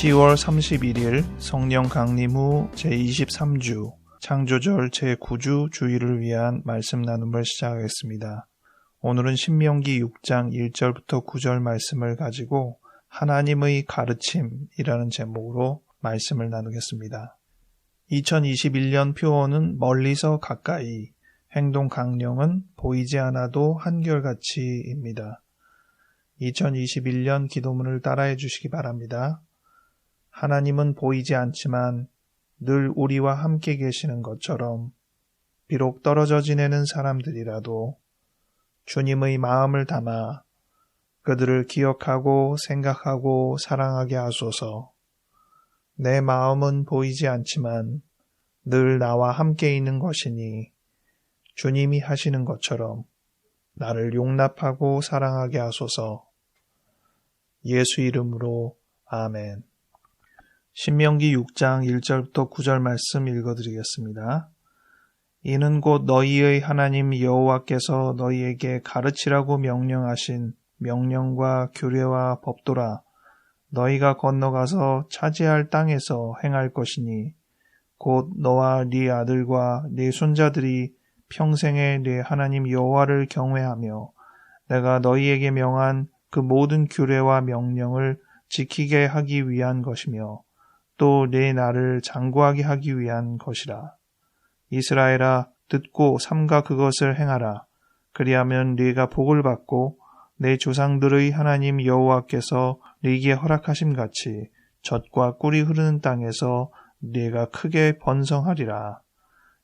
10월 31일 성령 강림 후 제23주 창조절 제9주 주일을 위한 말씀 나눔을 시작하겠습니다. 오늘은 신명기 6장 1절부터 9절 말씀을 가지고 하나님의 가르침이라는 제목으로 말씀을 나누겠습니다. 2021년 표어는 멀리서 가까이, 행동 강령은 보이지 않아도 한결같이입니다. 2021년 기도문을 따라해 주시기 바랍니다. 하나님은 보이지 않지만 늘 우리와 함께 계시는 것처럼 비록 떨어져 지내는 사람들이라도 주님의 마음을 담아 그들을 기억하고 생각하고 사랑하게 하소서. 내 마음은 보이지 않지만 늘 나와 함께 있는 것이니 주님이 하시는 것처럼 나를 용납하고 사랑하게 하소서. 예수 이름으로 아멘. 신명기 6장 1절부터 9절 말씀 읽어드리겠습니다. 이는 곧 너희의 하나님 여호와께서 너희에게 가르치라고 명령하신 명령과 규례와 법도라 너희가 건너가서 차지할 땅에서 행할 것이니 곧 너와 네 아들과 네 손자들이 평생에 네 하나님 여호와를 경외하며 내가 너희에게 명한 그 모든 규례와 명령을 지키게 하기 위한 것이며 또 내 나를 장구하게 하기 위한 것이라. 이스라엘아 듣고 삼가 그것을 행하라. 그리하면 네가 복을 받고 내 조상들의 하나님 여호와께서 네게 허락하심 같이 젖과 꿀이 흐르는 땅에서 네가 크게 번성하리라.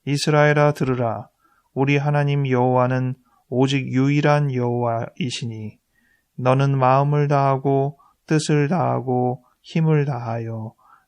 이스라엘아 들으라. 우리 하나님 여호와는 오직 유일한 여호와이시니 너는 마음을 다하고 뜻을 다하고 힘을 다하여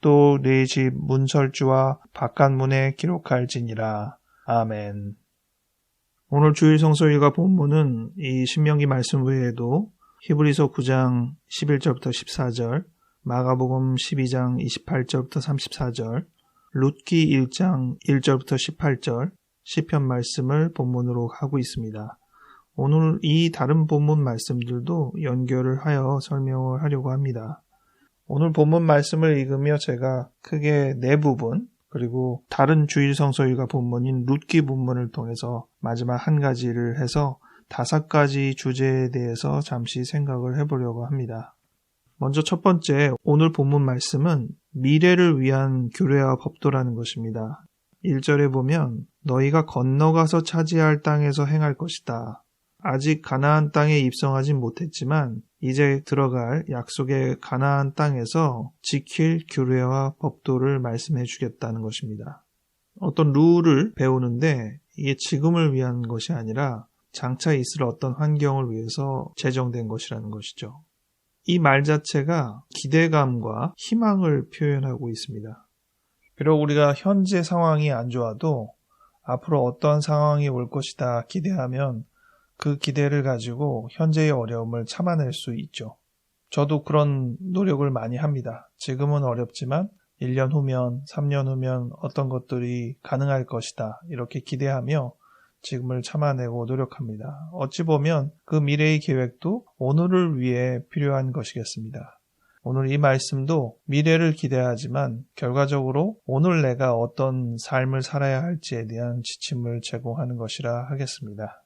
또네집 문설주와 바깥문에 기록할지니라. 아멘. 오늘 주일 성서일과 본문은 이 신명기 말씀 외에도 히브리서 9장 11절부터 14절, 마가복음 12장 28절부터 34절, 룻기 1장 1절부터 18절, 시편 말씀을 본문으로 하고 있습니다. 오늘 이 다른 본문 말씀들도 연결을 하여 설명을 하려고 합니다. 오늘 본문 말씀을 읽으며 제가 크게 네 부분, 그리고 다른 주일 성서일과 본문인 룻기 본문을 통해서 마지막 한 가지를 해서 다섯 가지 주제에 대해서 잠시 생각을 해보려고 합니다. 먼저 첫 번째, 오늘 본문 말씀은 미래를 위한 규례와 법도라는 것입니다. 1절에 보면 너희가 건너가서 차지할 땅에서 행할 것이다. 아직 가나안 땅에 입성하진 못했지만 이제 들어갈 약속의 가나안 땅에서 지킬 규례와 법도를 말씀해 주겠다는 것입니다. 어떤 룰을 배우는데 이게 지금을 위한 것이 아니라 장차 있을 어떤 환경을 위해서 제정된 것이라는 것이죠. 이 말 자체가 기대감과 희망을 표현하고 있습니다. 비록 우리가 현재 상황이 안 좋아도 앞으로 어떤 상황이 올 것이다 기대하면 그 기대를 가지고 현재의 어려움을 참아낼 수 있죠. 저도 그런 노력을 많이 합니다. 지금은 어렵지만 1년 후면, 3년 후면 어떤 것들이 가능할 것이다. 이렇게 기대하며 지금을 참아내고 노력합니다. 어찌 보면 그 미래의 계획도 오늘을 위해 필요한 것이겠습니다. 오늘 이 말씀도 미래를 기대하지만 결과적으로 오늘 내가 어떤 삶을 살아야 할지에 대한 지침을 제공하는 것이라 하겠습니다.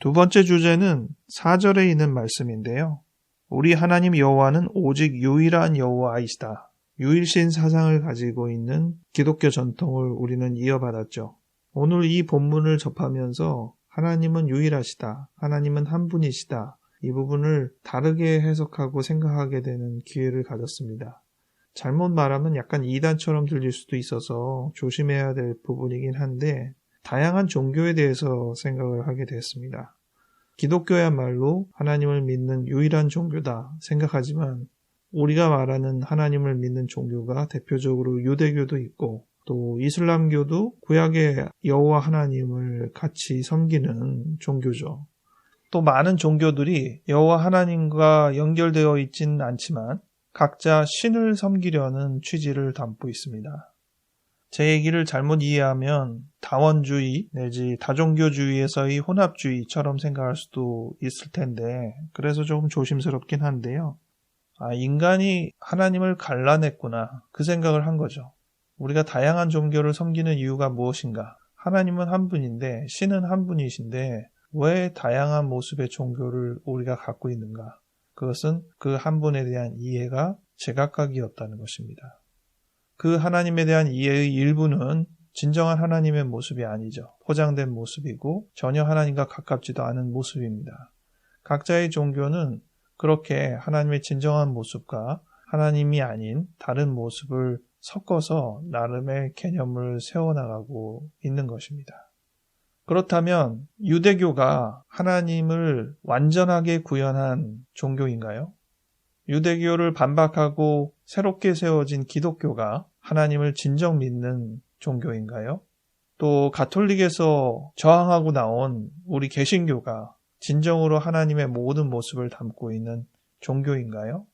두 번째 주제는 4절에 있는 말씀인데요. 우리 하나님 여호와는 오직 유일한 여호와이시다. 유일신 사상을 가지고 있는 기독교 전통을 우리는 이어받았죠. 오늘 이 본문을 접하면서 하나님은 유일하시다. 하나님은 한 분이시다. 이 부분을 다르게 해석하고 생각하게 되는 기회를 가졌습니다. 잘못 말하면 약간 이단처럼 들릴 수도 있어서 조심해야 될 부분이긴 한데 다양한 종교에 대해서 생각을 하게 됐습니다. 기독교야말로 하나님을 믿는 유일한 종교다 생각하지만 우리가 말하는 하나님을 믿는 종교가 대표적으로 유대교도 있고 또 이슬람교도 구약의 여호와 하나님을 같이 섬기는 종교죠. 또 많은 종교들이 여호와 하나님과 연결되어 있지는 않지만 각자 신을 섬기려는 취지를 담고 있습니다. 제 얘기를 잘못 이해하면 다원주의 내지 다종교주의에서의 혼합주의처럼 생각할 수도 있을 텐데 그래서 조금 조심스럽긴 한데요. 아, 인간이 하나님을 갈라냈구나 그 생각을 한 거죠. 우리가 다양한 종교를 섬기는 이유가 무엇인가? 하나님은 한 분인데 신은 한 분이신데 왜 다양한 모습의 종교를 우리가 갖고 있는가? 그것은 그 한 분에 대한 이해가 제각각이었다는 것입니다. 그 하나님에 대한 이해의 일부는 진정한 하나님의 모습이 아니죠. 포장된 모습이고 전혀 하나님과 가깝지도 않은 모습입니다. 각자의 종교는 그렇게 하나님의 진정한 모습과 하나님이 아닌 다른 모습을 섞어서 나름의 개념을 세워나가고 있는 것입니다. 그렇다면 유대교가 하나님을 완전하게 구현한 종교인가요? 유대교를 반박하고 새롭게 세워진 기독교가 하나님을 진정 믿는 종교인가요? 또 가톨릭에서 저항하고 나온 우리 개신교가 진정으로 하나님의 모든 모습을 담고 있는 종교인가요?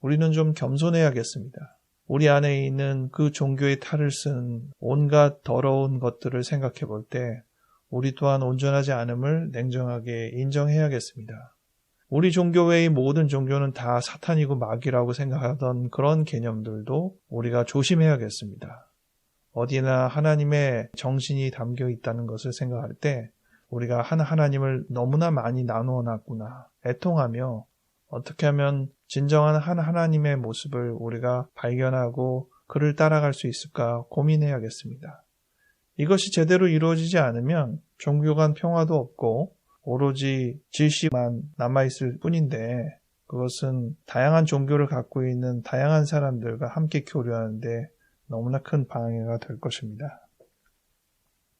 우리는 좀 겸손해야겠습니다. 우리 안에 있는 그 종교의 탈을 쓴 온갖 더러운 것들을 생각해 볼 때 우리 또한 온전하지 않음을 냉정하게 인정해야겠습니다. 우리 종교 외의 모든 종교는 다 사탄이고 마귀라고 생각하던 그런 개념들도 우리가 조심해야겠습니다. 어디나 하나님의 정신이 담겨 있다는 것을 생각할 때 우리가 한 하나님을 너무나 많이 나누어 놨구나 애통하며 어떻게 하면 진정한 한 하나님의 모습을 우리가 발견하고 그를 따라갈 수 있을까 고민해야겠습니다. 이것이 제대로 이루어지지 않으면 종교 간 평화도 없고 오로지 질시만 남아있을 뿐인데 그것은 다양한 종교를 갖고 있는 다양한 사람들과 함께 교류하는데 너무나 큰 방해가 될 것입니다.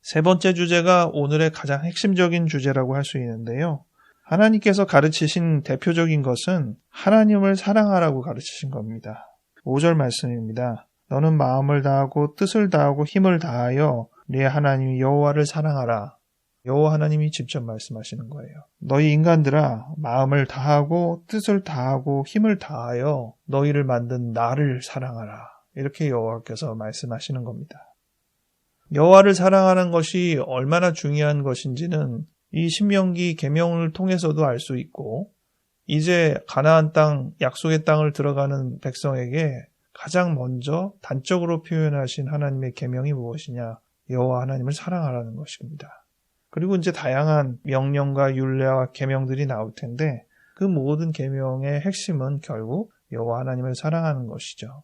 세 번째 주제가 오늘의 가장 핵심적인 주제라고 할 수 있는데요. 하나님께서 가르치신 대표적인 것은 하나님을 사랑하라고 가르치신 겁니다. 5절 말씀입니다. 너는 마음을 다하고 뜻을 다하고 힘을 다하여 네 하나님 여호와를 사랑하라. 여호와 하나님이 직접 말씀하시는 거예요. 너희 인간들아 마음을 다하고 뜻을 다하고 힘을 다하여 너희를 만든 나를 사랑하라. 이렇게 여호와께서 말씀하시는 겁니다. 여호와를 사랑하는 것이 얼마나 중요한 것인지는 이 신명기 계명을 통해서도 알 수 있고 이제 가나안 땅 약속의 땅을 들어가는 백성에게 가장 먼저 단적으로 표현하신 하나님의 계명이 무엇이냐? 여호와 하나님을 사랑하라는 것입니다. 그리고 이제 다양한 명령과 율례와 계명들이 나올 텐데 그 모든 계명의 핵심은 결국 여호와 하나님을 사랑하는 것이죠.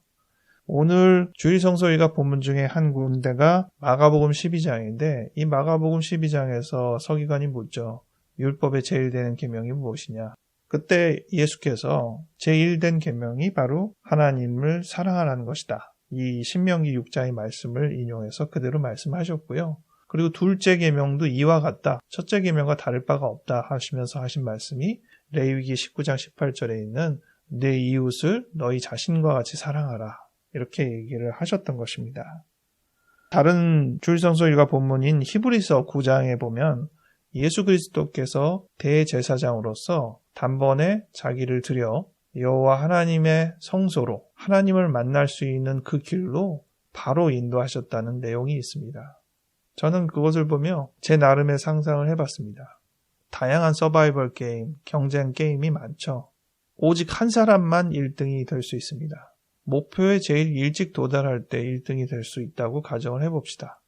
오늘 주일 성서일가 본문 중에 한 군데가 마가복음 12장인데 이 마가복음 12장에서 서기관이 묻죠. 율법의 제일 되는 계명이 무엇이냐? 그때 예수께서 제일된 계명이 바로 하나님을 사랑하라는 것이다. 이 신명기 6장의 말씀을 인용해서 그대로 말씀하셨고요. 그리고 둘째 계명도 이와 같다. 첫째 계명과 다를 바가 없다 하시면서 하신 말씀이 레위기 19장 18절에 있는 내 이웃을 너희 자신과 같이 사랑하라. 이렇게 얘기를 하셨던 것입니다. 다른 주일성서 일가 본문인 히브리서 9장에 보면 예수 그리스도께서 대제사장으로서 단번에 자기를 들여 여호와 하나님의 성소로 하나님을 만날 수 있는 그 길로 바로 인도하셨다는 내용이 있습니다. 저는 그것을 보며 제 나름의 상상을 해봤습니다. 다양한 서바이벌 게임, 경쟁 게임이 많죠. 오직 한 사람만 1등이 될 수 있습니다. 목표에 제일 일찍 도달할 때 1등이 될 수 있다고 가정을 해봅시다.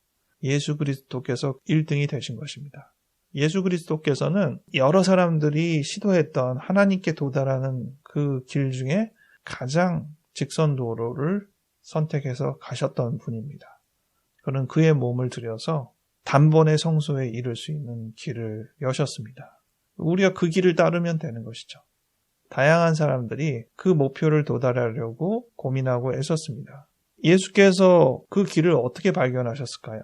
예수 그리스도께서 1등이 되신 것입니다. 예수 그리스도께서는 여러 사람들이 시도했던 하나님께 도달하는 그 길 중에 가장 직선 도로를 선택해서 가셨던 분입니다. 그는 그의 몸을 들여서 단번에 성소에 이를 수 있는 길을 여셨습니다. 우리가 그 길을 따르면 되는 것이죠. 다양한 사람들이 그 목표를 도달하려고 고민하고 애썼습니다. 예수께서 그 길을 어떻게 발견하셨을까요?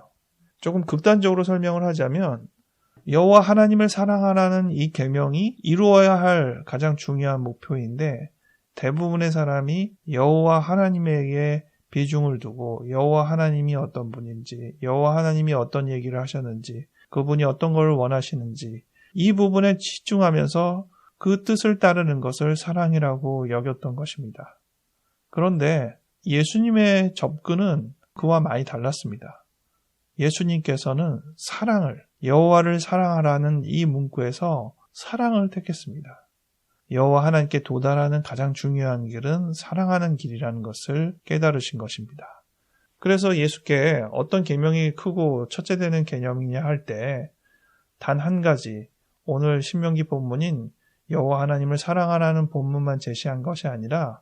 조금 극단적으로 설명을 하자면 여호와 하나님을 사랑하라는 이 계명이 이루어야 할 가장 중요한 목표인데 대부분의 사람이 여호와 하나님에게 비중을 두고 여호와 하나님이 어떤 분인지, 여호와 하나님이 어떤 얘기를 하셨는지, 그분이 어떤 걸 원하시는지 이 부분에 집중하면서 그 뜻을 따르는 것을 사랑이라고 여겼던 것입니다. 그런데 예수님의 접근은 그와 많이 달랐습니다. 예수님께서는 사랑을 여호와를 사랑하라는 이 문구에서 사랑을 택했습니다. 여호와 하나님께 도달하는 가장 중요한 길은 사랑하는 길이라는 것을 깨달으신 것입니다. 그래서 예수께 어떤 계명이 크고 첫째 되는 개념이냐 할 때 단 한 가지 오늘 신명기 본문인 여호와 하나님을 사랑하라는 본문만 제시한 것이 아니라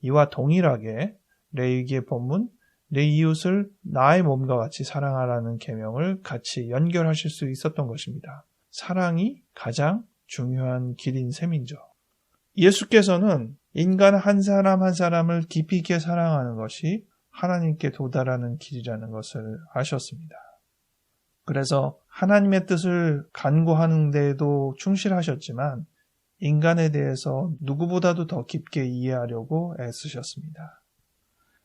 이와 동일하게 레이기의 본문 내 이웃을 나의 몸과 같이 사랑하라는 계명을 같이 연결하실 수 있었던 것입니다. 사랑이 가장 중요한 길인 셈이죠. 예수께서는 인간 한 사람 한 사람을 깊이 있게 사랑하는 것이 하나님께 도달하는 길이라는 것을 아셨습니다. 그래서 하나님의 뜻을 간구하는 데에도 충실하셨지만 인간에 대해서 누구보다도 더 깊게 이해하려고 애쓰셨습니다.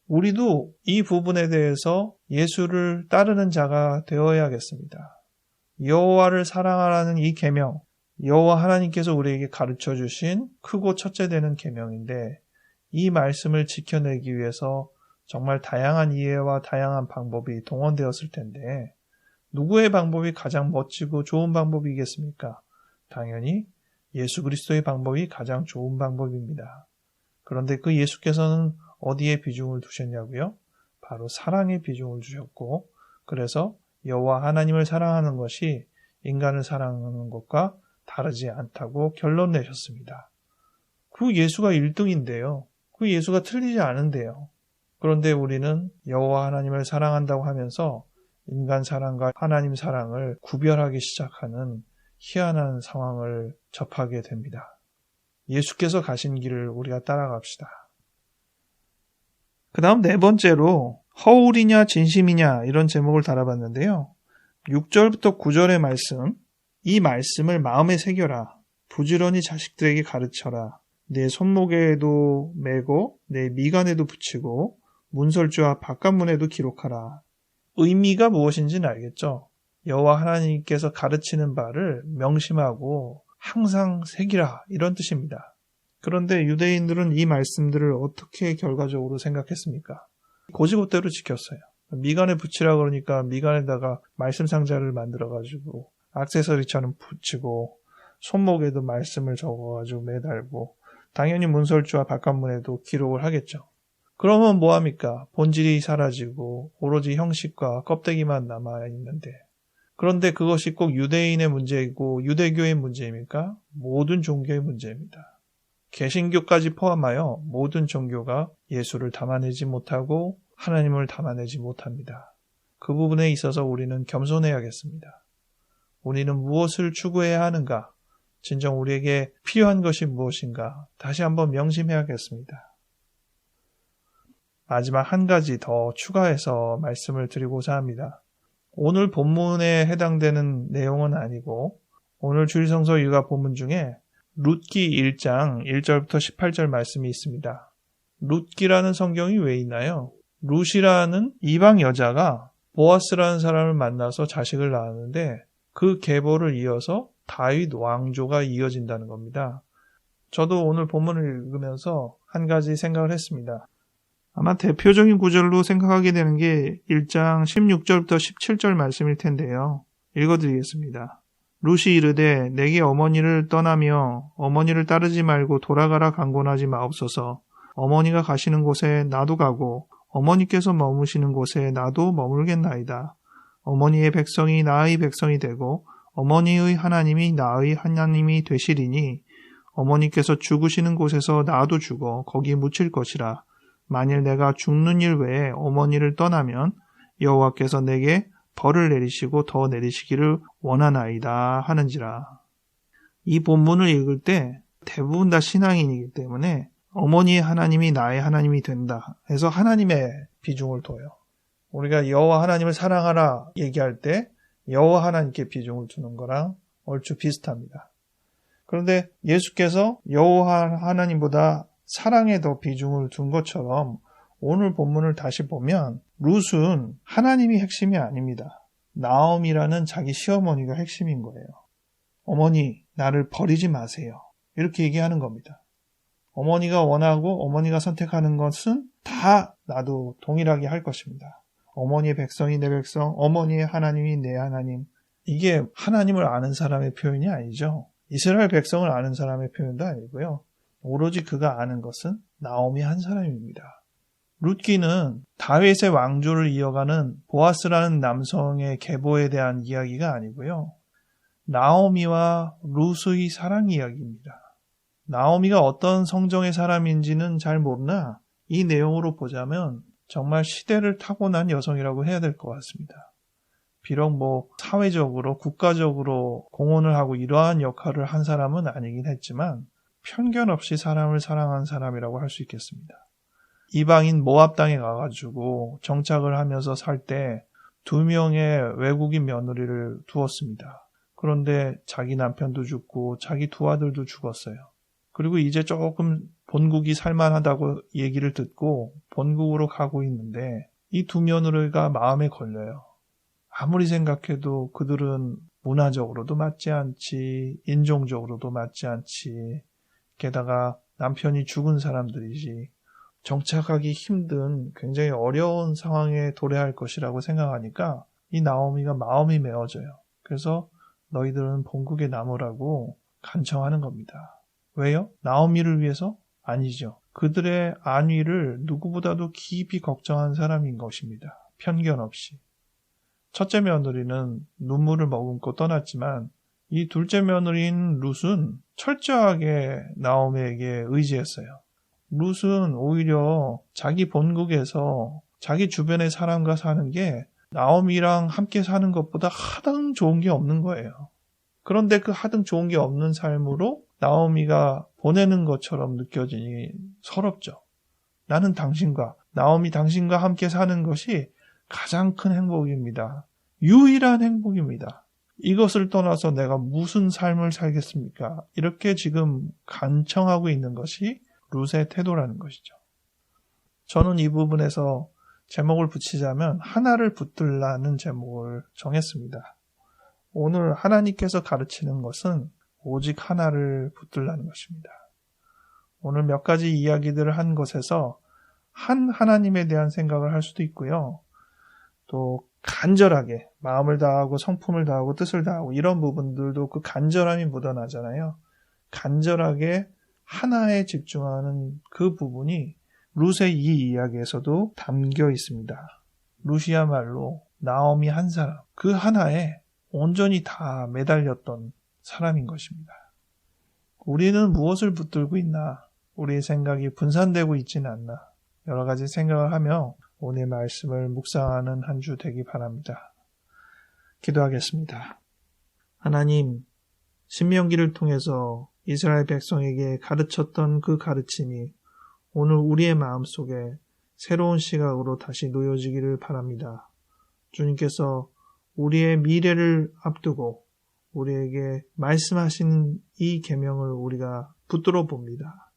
우리도 이 부분에 대해서 예수를 따르는 자가 되어야겠습니다. 여호와를 사랑하라는 이 계명, 여호와 하나님께서 우리에게 가르쳐 주신 크고 첫째 되는 계명인데 이 말씀을 지켜내기 위해서 정말 다양한 이해와 다양한 방법이 동원되었을 텐데 누구의 방법이 가장 멋지고 좋은 방법이겠습니까? 당연히 예수 그리스도의 방법이 가장 좋은 방법입니다. 그런데 그 예수께서는 어디에 비중을 두셨냐고요? 바로 사랑에 비중을 주셨고 그래서 여호와 하나님을 사랑하는 것이 인간을 사랑하는 것과 다르지 않다고 결론 내셨습니다. 그 예수가 1등인데요. 그 예수가 틀리지 않은데요. 그런데 우리는 여호와 하나님을 사랑한다고 하면서 인간 사랑과 하나님 사랑을 구별하기 시작하는 희한한 상황을 접하게 됩니다. 예수께서 가신 길을 우리가 따라갑시다. 그 다음 네 번째로 허울이냐 진심이냐 이런 제목을 달아봤는데요. 6절부터 9절의 말씀, 이 말씀을 마음에 새겨라. 부지런히 자식들에게 가르쳐라. 내 손목에도 메고 내 미간에도 붙이고 문설주와 바깥문에도 기록하라. 의미가 무엇인지는 알겠죠? 여호와 하나님께서 가르치는 바를 명심하고 항상 새기라 이런 뜻입니다. 그런데 유대인들은 이 말씀들을 어떻게 결과적으로 생각했습니까? 고지고대로 지켰어요. 미간에 붙이라 그러니까 미간에다가 말씀 상자를 만들어 가지고 악세서리처럼 붙이고 손목에도 말씀을 적어가지고 매달고 당연히 문설주와 바깥문에도 기록을 하겠죠. 그러면 뭐합니까? 본질이 사라지고 오로지 형식과 껍데기만 남아 있는데 그런데 그것이 꼭 유대인의 문제이고 유대교의 문제입니까? 모든 종교의 문제입니다. 개신교까지 포함하여 모든 종교가 예수를 담아내지 못하고 하나님을 담아내지 못합니다. 그 부분에 있어서 우리는 겸손해야겠습니다. 우리는 무엇을 추구해야 하는가? 진정 우리에게 필요한 것이 무엇인가? 다시 한번 명심해야겠습니다. 마지막 한 가지 더 추가해서 말씀을 드리고자 합니다. 오늘 본문에 해당되는 내용은 아니고 오늘 주일성서 육아 본문 중에 룻기 1장 1절부터 18절 말씀이 있습니다. 룻기라는 성경이 왜 있나요? 룻이라는 이방 여자가 보아스라는 사람을 만나서 자식을 낳았는데 그 계보를 이어서 다윗 왕조가 이어진다는 겁니다. 저도 오늘 본문을 읽으면서 한 가지 생각을 했습니다. 아마 대표적인 구절로 생각하게 되는 게 1장 16절부터 17절 말씀일 텐데요. 읽어드리겠습니다. 루시 이르되 내게 어머니를 떠나며 어머니를 따르지 말고 돌아가라 강권하지 마옵소서. 어머니가 가시는 곳에 나도 가고 어머니께서 머무시는 곳에 나도 머물겠나이다. 어머니의 백성이 나의 백성이 되고 어머니의 하나님이 나의 하나님이 되시리니 어머니께서 죽으시는 곳에서 나도 죽어 거기 묻힐 것이라. 만일 내가 죽는 일 외에 어머니를 떠나면 여호와께서 내게 벌을 내리시고 더 내리시기를 원하나이다 하는지라. 이 본문을 읽을 때 대부분 다 신앙인이기 때문에 어머니의 하나님이 나의 하나님이 된다 해서 하나님의 비중을 둬요. 우리가 여호와 하나님을 사랑하라 얘기할 때 여호와 하나님께 비중을 두는 거랑 얼추 비슷합니다. 그런데 예수께서 여호와 하나님보다 사랑에 더 비중을 둔 것처럼 오늘 본문을 다시 보면 룻은 하나님이 핵심이 아닙니다. 나옴이라는 자기 시어머니가 핵심인 거예요. 어머니, 나를 버리지 마세요. 이렇게 얘기하는 겁니다. 어머니가 원하고 어머니가 선택하는 것은 다 나도 동일하게 할 것입니다. 어머니의 백성이 내 백성, 어머니의 하나님이 내 하나님. 이게 하나님을 아는 사람의 표현이 아니죠. 이스라엘 백성을 아는 사람의 표현도 아니고요. 오로지 그가 아는 것은 나옴이 한 사람입니다. 룻기는 다윗의 왕조를 이어가는 보아스라는 남성의 계보에 대한 이야기가 아니고요. 나오미와 룻의 사랑 이야기입니다. 나오미가 어떤 성정의 사람인지는 잘 모르나 이 내용으로 보자면 정말 시대를 타고난 여성이라고 해야 될 것 같습니다. 비록 뭐 사회적으로 국가적으로 공헌을 하고 이러한 역할을 한 사람은 아니긴 했지만 편견 없이 사람을 사랑한 사람이라고 할 수 있겠습니다. 이방인 모압 땅에 가가지고 정착을 하면서 살 때 두 명의 외국인 며느리를 두었습니다. 그런데 자기 남편도 죽고 자기 두 아들도 죽었어요. 그리고 이제 조금 본국이 살만하다고 얘기를 듣고 본국으로 가고 있는데 이 두 며느리가 마음에 걸려요. 아무리 생각해도 그들은 문화적으로도 맞지 않지, 인종적으로도 맞지 않지, 게다가 남편이 죽은 사람들이지, 정착하기 힘든 굉장히 어려운 상황에 도래할 것이라고 생각하니까 이 나오미가 마음이 메어져요. 그래서 너희들은 본국에 남으라고 간청하는 겁니다. 왜요? 나오미를 위해서? 아니죠. 그들의 안위를 누구보다도 깊이 걱정한 사람인 것입니다. 편견 없이. 첫째 며느리는 눈물을 머금고 떠났지만 이 둘째 며느리인 룻은 철저하게 나오미에게 의지했어요. 룻은 오히려 자기 본국에서 자기 주변의 사람과 사는 게 나오미랑 함께 사는 것보다 하등 좋은 게 없는 거예요. 그런데 그 하등 좋은 게 없는 삶으로 나오미가 보내는 것처럼 느껴지니 서럽죠. 나는 당신과, 나오미 당신과 함께 사는 것이 가장 큰 행복입니다. 유일한 행복입니다. 이것을 떠나서 내가 무슨 삶을 살겠습니까? 이렇게 지금 간청하고 있는 것이 룻의 태도라는 것이죠. 저는 이 부분에서 제목을 붙이자면 하나를 붙들라는 제목을 정했습니다. 오늘 하나님께서 가르치는 것은 오직 하나를 붙들라는 것입니다. 오늘 몇 가지 이야기들을 한 것에서 한 하나님에 대한 생각을 할 수도 있고요. 또 간절하게 마음을 다하고 성품을 다하고 뜻을 다하고 이런 부분들도 그 간절함이 묻어나잖아요. 간절하게 하나에 집중하는 그 부분이 룻의 이 이야기에서도 담겨 있습니다. 루시야말로 나옴이 한 사람, 그 하나에 온전히 다 매달렸던 사람인 것입니다. 우리는 무엇을 붙들고 있나? 우리의 생각이 분산되고 있지는 않나? 여러 가지 생각을 하며 오늘 말씀을 묵상하는 한 주 되기 바랍니다. 기도하겠습니다. 하나님, 신명기를 통해서 이스라엘 백성에게 가르쳤던 그 가르침이 오늘 우리의 마음 속에 새로운 시각으로 다시 놓여지기를 바랍니다. 주님께서 우리의 미래를 앞두고 우리에게 말씀하신 이 계명을 우리가 붙들어 봅니다.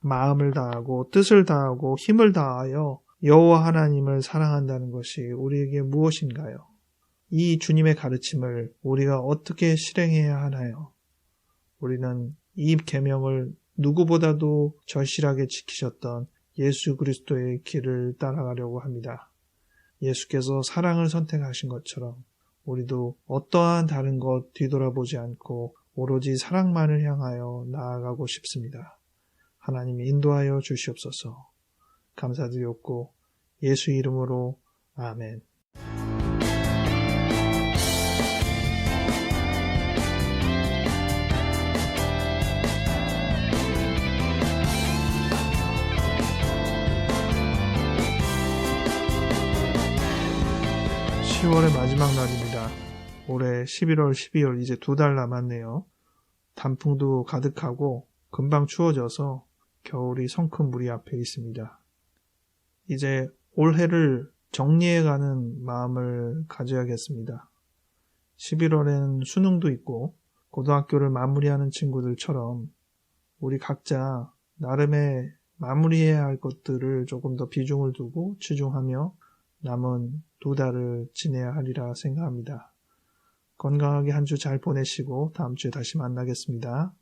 마음을 다하고 뜻을 다하고 힘을 다하여 여호와 하나님을 사랑한다는 것이 우리에게 무엇인가요? 이 주님의 가르침을 우리가 어떻게 실행해야 하나요? 우리는 이 계명을 누구보다도 절실하게 지키셨던 예수 그리스도의 길을 따라가려고 합니다. 예수께서 사랑을 선택하신 것처럼 우리도 어떠한 다른 것 뒤돌아보지 않고 오로지 사랑만을 향하여 나아가고 싶습니다. 하나님이 인도하여 주시옵소서. 감사드렸고 예수 이름으로 아멘. 10월의 마지막 날입니다. 올해 11월, 12월 이제 두 달 남았네요. 단풍도 가득하고 금방 추워져서 겨울이 성큼 우리 앞에 있습니다. 이제 올해를 정리해가는 마음을 가져야겠습니다. 11월엔 수능도 있고 고등학교를 마무리하는 친구들처럼 우리 각자 나름의 마무리해야 할 것들을 조금 더 비중을 두고 치중하며 남은 두 달을 지내야 하리라 생각합니다. 건강하게 한 주 잘 보내시고 다음 주에 다시 만나겠습니다.